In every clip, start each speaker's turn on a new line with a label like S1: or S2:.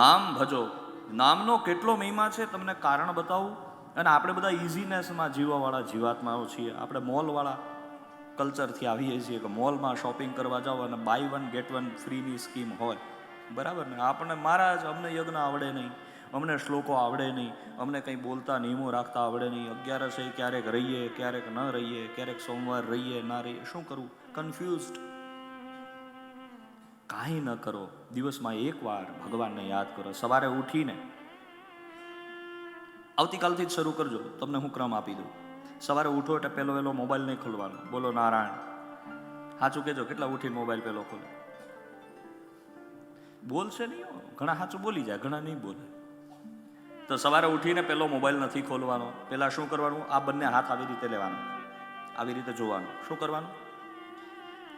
S1: નામ ભજો. નામનો કેટલો મહિમા છે તમને કારણ બતાવું? અને આપણે બધા ઇઝીનેસમાં જીવવાવાળા જીવાત્માઓ છીએ. આપણે મોલવાળા કલ્ચરથી આવીએ છીએ કે મોલમાં શોપિંગ કરવા જાઓ અને બાય વન ગેટ વન ફ્રીની સ્કીમ હોય. બરાબર ને? આપણને મારા જ અમને યજ્ઞ આવડે નહીં. અમને શ્લોકો આવડે નહીં. અમને કંઈ બોલતા નિયમો રાખતા આવડે નહીં. અગિયારસે ક્યારેક રહીએ, ક્યારેક ન રહીએ, ક્યારેક સોમવાર રહીએ, ના રહીએ. શું કરવું કન્ફ્યુઝડ કાંઈ ન કરો. દિવસમાં એકવાર ભગવાનને યાદ કરો. સવારે ઉઠીને આવતીકાલથી જ શરૂ કરજો. તમને હું ક્રમ આપી દઉં. સવારે ઉઠો એટલે પહેલો વહેલો મોબાઈલ નહીં ખોલવાનો. બોલો, નારાયણ. સાચું કહેજો, કેટલા ઉઠી મોબાઈલ પહેલો ખોલે. બોલશે નહીં ઘણા સાચું બોલી જાય, ઘણા નહીં બોલે. તો સવારે ઉઠીને પહેલો મોબાઈલ નથી ખોલવાનો. પહેલાં શું કરવાનું? આ બંને હાથ આવી રીતે લેવાનો. આવી રીતે જોવાનું. શું કરવાનું?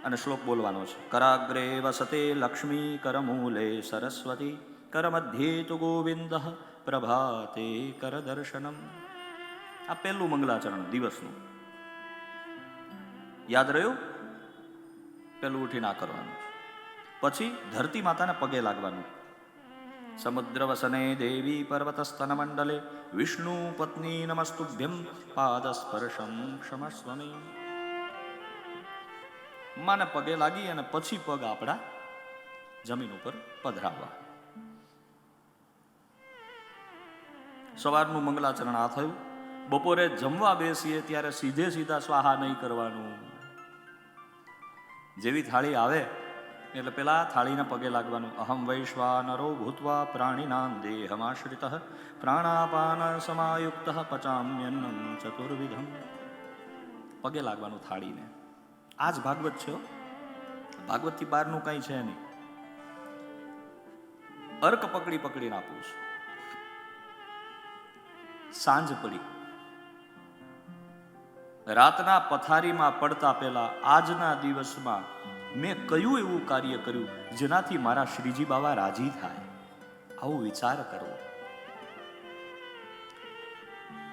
S1: અને શ્લોક બોલવાનો છે. કરાગ્રે વસતે લક્ષ્મી કરમૂલે સરસ્વતી કરમધ્યે તુ ગોવિંદ પ્રભાતે કર દર્શનમ આ પહેલું મંગલાચરણ દિવસનું. યાદ રહ્યું? પેલું ઉઠીને આ કરવાનું. પછી ધરતી માતાને પગે લાગવાનું. સમુદ્ર વસને દેવી પર્વત સ્તન મંડલે, વિષ્ણુ પત્ની નમસ્તુભ્યમ પાદ સ્પર્શમ ક્ષમસ્વમી. માને પગે લાગી અને પછી પગ આપણા જમીન ઉપર પધરાવવા. સવારનું મંગલાચરણ આ થયું. બપોરે જમવા બેસીએ ત્યારે સીધે સીધા સ્વાહા નહીં કરવાનું. જેવી થાળી આવે, એટલે પેલા થાળીના પગે લાગવાનું. અહમ વૈશ્વાનરો ભૂતવા પ્રાણીના દેહમાશ્રિત, પ્રાણાપાન સમાયુક્ત પચામ્યન્નમ ચતુર્વિધમ. પગે લાગવાનું થાળીને. આ જ ભાગવત છે. ભાગવતથી બહારનું કંઈ છે નહીં. અર્ક પકડી પકડીને આપું છું. સાંજ પડી. રાતના પથારીમાં પડતા પહેલા આજના દિવસમાં મેં કયું એવું કાર્ય કર્યું જેનાથી મારા શ્રીજી બાબા રાજી થાય? આવો વિચાર કરવો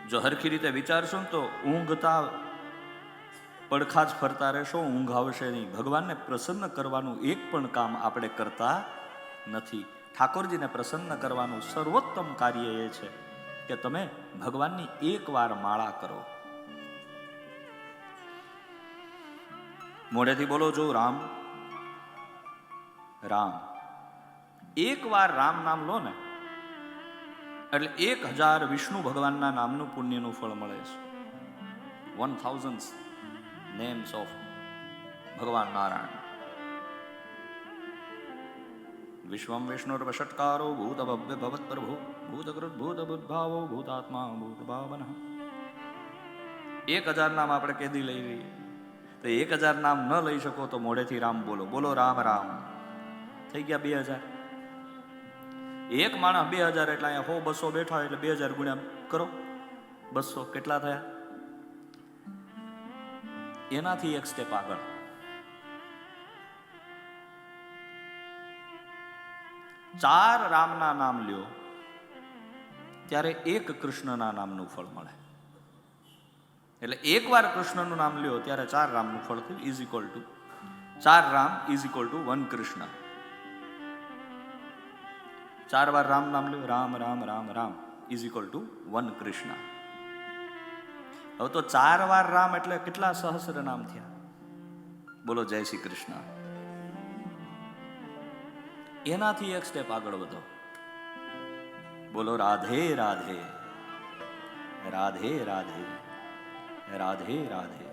S1: જો હરખી રીતે વિચારશો તો ઊંઘતા પડખા જ ફરતા રહેશો, ઊંઘ આવશે નહીં. ભગવાનને પ્રસન્ન કરવાનું એક પણ કામ આપણે કરતા નથી. ઠાકોરજીને પ્રસન્ન કરવાનું સર્વોત્તમ કાર્ય એ છે કે તમે ભગવાનની એકવાર માળા કરો. મોઢેથી બોલો જો રામ. રામ. એક વાર રામ નામ લો ને, એટલે એક હજાર વિષ્ણુ ભગવાનના નામનું પુણ્યનું ફળ મળે છે. વન થાઉઝન્ડ નેમ્સ ઓફ ભગવાન નારાયણ વિશ્વમ વિષ્ણુર્વષટકારો ભૂત ભવ્ય ભવત પ્રભુ ભૂતકૃત ભૂત ભૂતભાવો ભૂતાત્મા ભૂત ભાવન એક હજાર નામ આપણે કેદી લઈ લઈએ તો એક હજાર નામ ન લઈ શકો તો મોઢેથી રામ બોલો બોલો રામ રામ થઈ ગયા બે હજાર એક માણસ બે હજાર એટલે અહીંયા હો બસો બેઠા એટલે બે હજાર ગુણ્યા કરો. બસો કેટલા થયા? એનાથી એક સ્ટેપ આગળ. ચાર રામના નામ લ્યો, ત્યારે એક કૃષ્ણના નામનું ફળ મળે. એટલે એકવાર કૃષ્ણનું નામ લ્યો, ત્યારે ચાર રામનું ફળ થયું ઇઝ ઇક્વલ ટુ ચાર Ram is equal to one Krishna. ચાર વાર રામ નામ લ્યો, Ram Ram Ram Ram is equal to one Krishna. હવે તો ચાર વાર રામ એટલે કેટલા સહસ્ર નામ થયા? બોલો, જય શ્રી કૃષ્ણ. એનાથી એક સ્ટેપ આગળ વધો. બોલો, રાધે રાધે. રાધે રાધે. રાધે રાધે.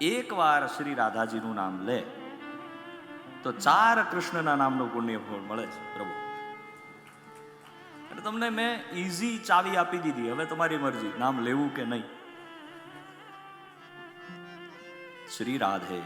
S1: એક વાર શ્રી રાધાજીનું નામ લે, તો ચાર કૃષ્ણના નામનું પુણ્ય મળે છે, પ્રભુ. એટલે તમને મેં ઈઝી ચાવી આપી દીધી. હવે તમારી મરજી, નામ લેવું કે નહીં? શ્રી રાધે.